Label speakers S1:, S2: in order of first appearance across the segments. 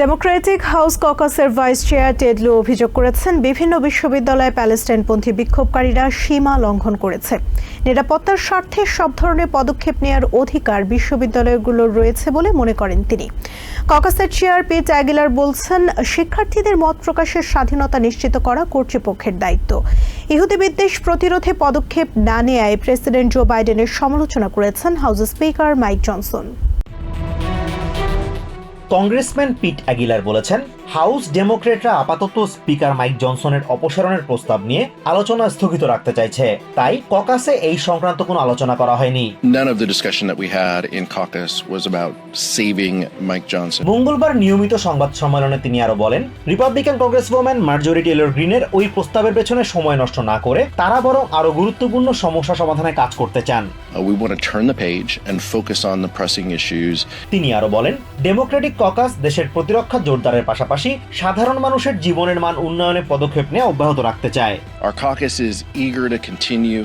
S1: Democratic house ককাসের vice chair Ted Lieu অভিযোগ করেছেন, বিভিন্ন বিশ্ববিদ্যালয়ে প্যালেস্টাইনপন্থী বিক্ষোভকারীরা সীমা লঙ্ঘন করেছে। নিরাপত্তার স্বার্থে সব ধরনের পদক্ষেপ নেওয়ার অধিকার বিশ্ববিদ্যালয়গুলোর রয়েছে বলে মনে করেন তিনি। ককাসের চেয়ার পি অ্যাগিলার বলছেন, শিক্ষার্থীদের মত প্রকাশের স্বাধীনতা নিশ্চিত করা কর্তৃপক্ষের দায়িত্ব। ইহুদি বিদ্বেষ প্রতিরোধে পদক্ষেপ না নেয়ায় প্রেসিডেন্ট জো বাইডেনের সমালোচনা করেছেন House Speaker Mike Johnson.
S2: Congressman Pete Aguilar বলেছেন হাউস ডেমোক্রেটরা আপাতত স্পিকার মাইক জনসনের অপসারণের প্রস্তাব নিয়ে আলোচনা স্থগিত রাখতে চাইছে তাই ককাসে এই সংক্রান্ত কোনো আলোচনা করা হয়নি. মঙ্গলবার নিয়মিত সংবাদ সম্মেলনে তিনি আরও বলেন রিপাবলিকান কংগ্রেসওম্যান মার্জরি টেলর গ্রিনের ওই প্রস্তাবের পেছনে সময় নষ্ট না করে তারা বরং আরও গুরুত্বপূর্ণ সমস্যা সমাধানে কাজ করতে চান
S3: Uh.
S2: তিনি আরও বলেন ডেমোক্রেটিক ককাস দেশের প্রতিরক্ষা জোরদারের পাশাপাশি সাধারণ মানুষের জীবনের মান উন্নয়নে পদক্ষেপ নিয়ে অব্যাহত রাখতে চায়।
S3: Our caucus is eager to continue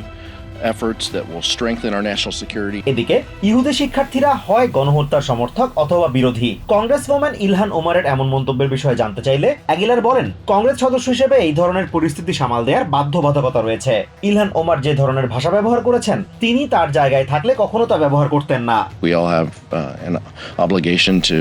S3: efforts that will strengthen our national security.
S2: এদিকে ইহুদি শিক্ষার্থীরা হয় গণহত্যার সমর্থক অথবা বিরোধী। কংগ্রেস ওম্যান ইলহান ওমারের এমন মন্তব্যের বিষয়ে জানতে চাইলে অ্যাগিলার বলেন কংগ্রেস সদস্য হিসেবে এই ধরনের পরিস্থিতি সামাল দেওয়ার বাধ্যবাধকতা রয়েছে। ইলহান ওমার যে ধরনের ভাষা ব্যবহার করেছেন তিনি তার জায়গায় থাকলে কখনো তা ব্যবহার করতেন না।
S3: We all have uh, an obligation to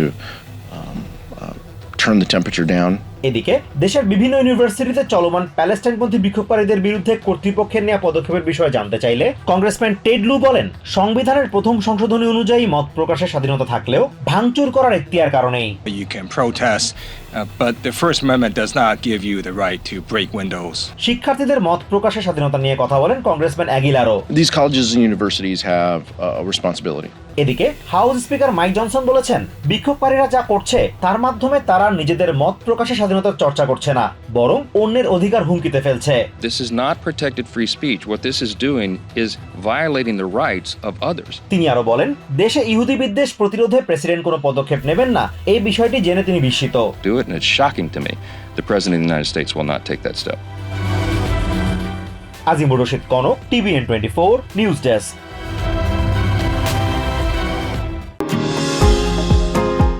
S3: turn the temperature down.
S2: এদিকে দেশের বিভিন্ন ইউনিভার্সিটিতে চলমান প্যালেস্টাইনপন্থী বিক্ষোভকারীদের বিরুদ্ধে কর্তৃপক্ষের নেওয়া পদক্ষেপের বিষয়ে জানতে চাইলে কংগ্রেসম্যান টেড লু বলেন সংবিধানের প্রথম সংশোধনী অনুযায়ী মত প্রকাশের স্বাধীনতা থাকলেও ভাঙচুর করার এখতিয়ার কারণেই
S4: You can protest, uh, but the First Amendment does not give you the right to break windows.
S2: শিক্ষার্থীদের মত প্রকাশের স্বাধীনতা নিয়ে কথা বলেন কংগ্রেসম্যান অ্যাগিলারও
S3: These colleges and universities have uh, a responsibility.
S2: এদিকে হাউস স্পিকার মাইক জনসন বলেছেন বিক্ষোভকারীরা যা করছে তার মাধ্যমে তারা নিজেদের মত প্রকাশের স্বাধীনতার চর্চা করছে না বরং অন্যের অধিকার হুমকিতে ফেলছে
S5: This is not protected free speech. What this is doing is violating the rights of others.
S2: তিনি আরও বলেন দেশে ইহুদি বিদ্বেষ প্রতিরোধে প্রেসিডেন্ট কোনো পদক্ষেপ নেবেন না এই বিষয়টি জেনে তিনি বিস্মিত
S5: Do it, and it's shocking to me the President of the United States will not take that step.
S2: Azimur Rashid Konok TVN twenty four news desk